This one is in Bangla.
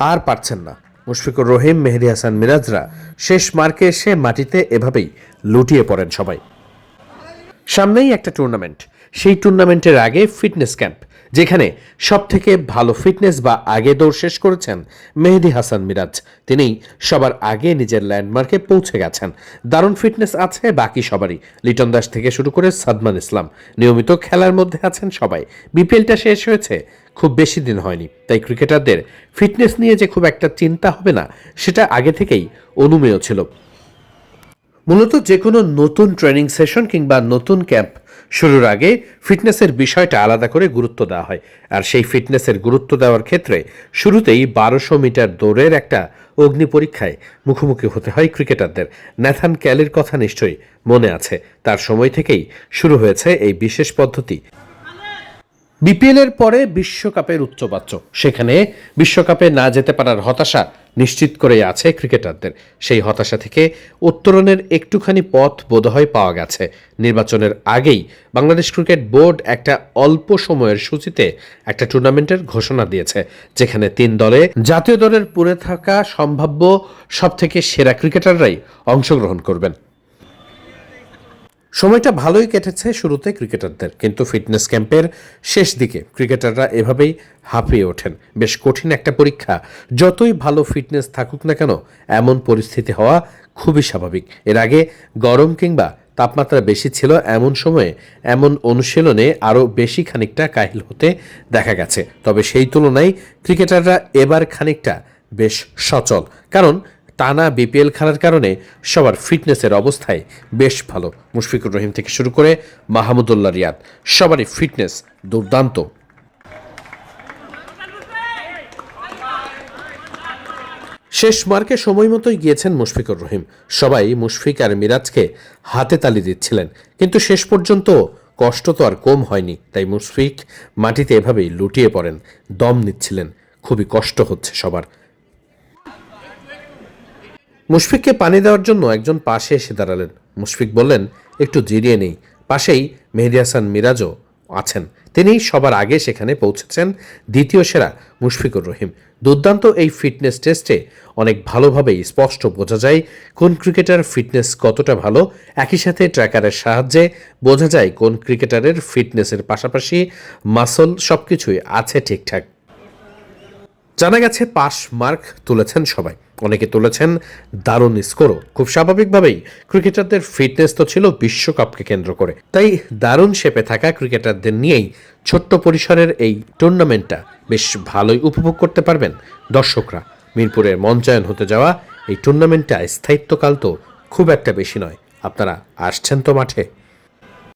আর পারছেন না। মুশফিকুর রহিম, মেহেদি হাসান মিরাজরা শেষ মার্কে এসে মাটিতে এভাবেই লুটিয়ে পড়েন সবাই। সামনেই একটা টুর্নামেন্ট সেই টুর্নামেন্টের আগে ফিটনেস ক্যাম্প, যেখানে সব থেকে ভালো ফিটনেস বা আগে দৌড় শেষ করেছেন মেহেদি হাসান মিরাজ। তিনি সবার আগে নিজের ল্যান্ডমার্কে পৌঁছে গেছেন। দারুণ ফিটনেস আছে বাকি সবারই। লিটন দাস থেকে শুরু করে সাদমান ইসলাম। নিয়মিত খেলার মধ্যে আছেন সবাই। বিপিএলটা শেষ হয়েছে, খুব বেশি দিন হয়নি। তাই ক্রিকেটারদের ফিটনেস নিয়ে যে খুব একটা চিন্তা হবে না, সেটা আগে থেকেই অনুমেয় ছিল। মূলত যে কোনো নতুন ট্রেনিং সেশন কিংবা নতুন ক্যাম্প শুরুর আগে ফিটনেসের বিষয়টা আলাদা করে গুরুত্ব দেওয়া হয়। আর সেই ফিটনেসের গুরুত্ব দেওয়ার ক্ষেত্রে শুরুতেই বারোশো মিটার দৌড়ের একটা অগ্নি পরীক্ষায় মুখোমুখি হতে হয় ক্রিকেটারদের। ন্যাথান ক্যালির কথা নিশ্চয়ই মনে আছে। তার সময় থেকেই শুরু হয়েছে এই বিশেষ পদ্ধতি। বিপিএল এর পরে বিশ্বকাপের উচ্চবাচ্য। সেখানে বিশ্বকাপে না যেতে পারার হতাশা নিশ্চিত করে আছে ক্রিকেটারদের। সেই হতাশা থেকে উত্তরণের একটুখানি পথ বোধহয় পাওয়া গেছে। নির্বাচনের আগেই বাংলাদেশ ক্রিকেট বোর্ড একটা অল্প সময়ের সূচিতে একটা টুর্নামেন্টের ঘোষণা দিয়েছে, যেখানে তিন দলে জাতীয় দলের পড়ে থাকা সম্ভাব্য সবথেকে সেরা ক্রিকেটাররাই অংশগ্রহণ করবেন। সময়টা ভালোই কেটেছে শুরুতে ক্রিকেটারদের, কিন্তু ফিটনেস ক্যাম্পের শেষ দিকে ক্রিকেটাররা এভাবেই হাঁপিয়ে ওঠেন। বেশ কঠিন একটা পরীক্ষা। যতই ভালো ফিটনেস থাকুক না কেন, এমন পরিস্থিতি হওয়া খুবই স্বাভাবিক। এর আগে গরম কিংবা তাপমাত্রা বেশি ছিল এমন সময়ে, এমন অনুশীলনে আরও বেশি খানিকটা কাহিল হতে দেখা গেছে। তবে সেই তুলনায় ক্রিকেটাররা এবার খানিকটা বেশ সচল। কারণ টানা বিপিএল খেলার কারণে সবার ফিটনেসের অবস্থায় বেশ ভালো। মুশফিকুর রহিম থেকে শুরু করে মাহমুদুল্লাহ রিয়াদ, সবারই ফিটনেস দুর্দান্ত। শেষ মার্কে সময় মতোই গিয়েছেন মুশফিকুর রহিম। সবাই মুশফিক আর মিরাজকে হাতে তালি দিচ্ছিলেন, কিন্তু শেষ পর্যন্ত কষ্ট তো আর কম হয়নি, তাই মুশফিক মাটিতে এভাবেই লুটিয়ে পড়েন, দম নিচ্ছিলেন। খুবই কষ্ট হচ্ছে সবার। মুশফিককে পানি দেওয়ার জন্য একজন পাশে এসে দাঁড়ালেন। মুশফিক বললেন, একটু জিরিয়ে নেই। পাশেই মেহেদি হাসান মিরাজও আছেন। তিনি সবার আগে সেখানে পৌঁছেছেন। দ্বিতীয় সেরা মুশফিকুর রহিম। দুর্দান্ত এই ফিটনেস টেস্টে অনেক ভালোভাবেই স্পষ্ট বোঝা যায় কোন ক্রিকেটার ফিটনেস কতটা ভালো। একই সাথে ট্র্যাকারের সাহায্যে বোঝা যায় কোন ক্রিকেটারের ফিটনেসের পাশাপাশি মাসল সবকিছুই আছে ঠিকঠাক। জানা গেছে পাস মার্ক তুলেছেন সবাই। অনেকে তুলেছেন দারুণ স্কোরও। খুব স্বাভাবিকভাবেই ক্রিকেটারদের ফিটনেস তো ছিল বিশ্বকাপকে কেন্দ্র করে। তাই দারুণ শেপে থাকা ক্রিকেটারদের নিয়েই ছোট্ট পরিসরের এই টুর্নামেন্টটা বেশ ভালোই উপভোগ করতে পারবেন দর্শকরা। মিরপুরের মঞ্চায়ন হতে যাওয়া এই টুর্নামেন্টটা স্থায়িত্বকাল তো খুব একটা বেশি নয়। আপনারা আসছেন তো মাঠে।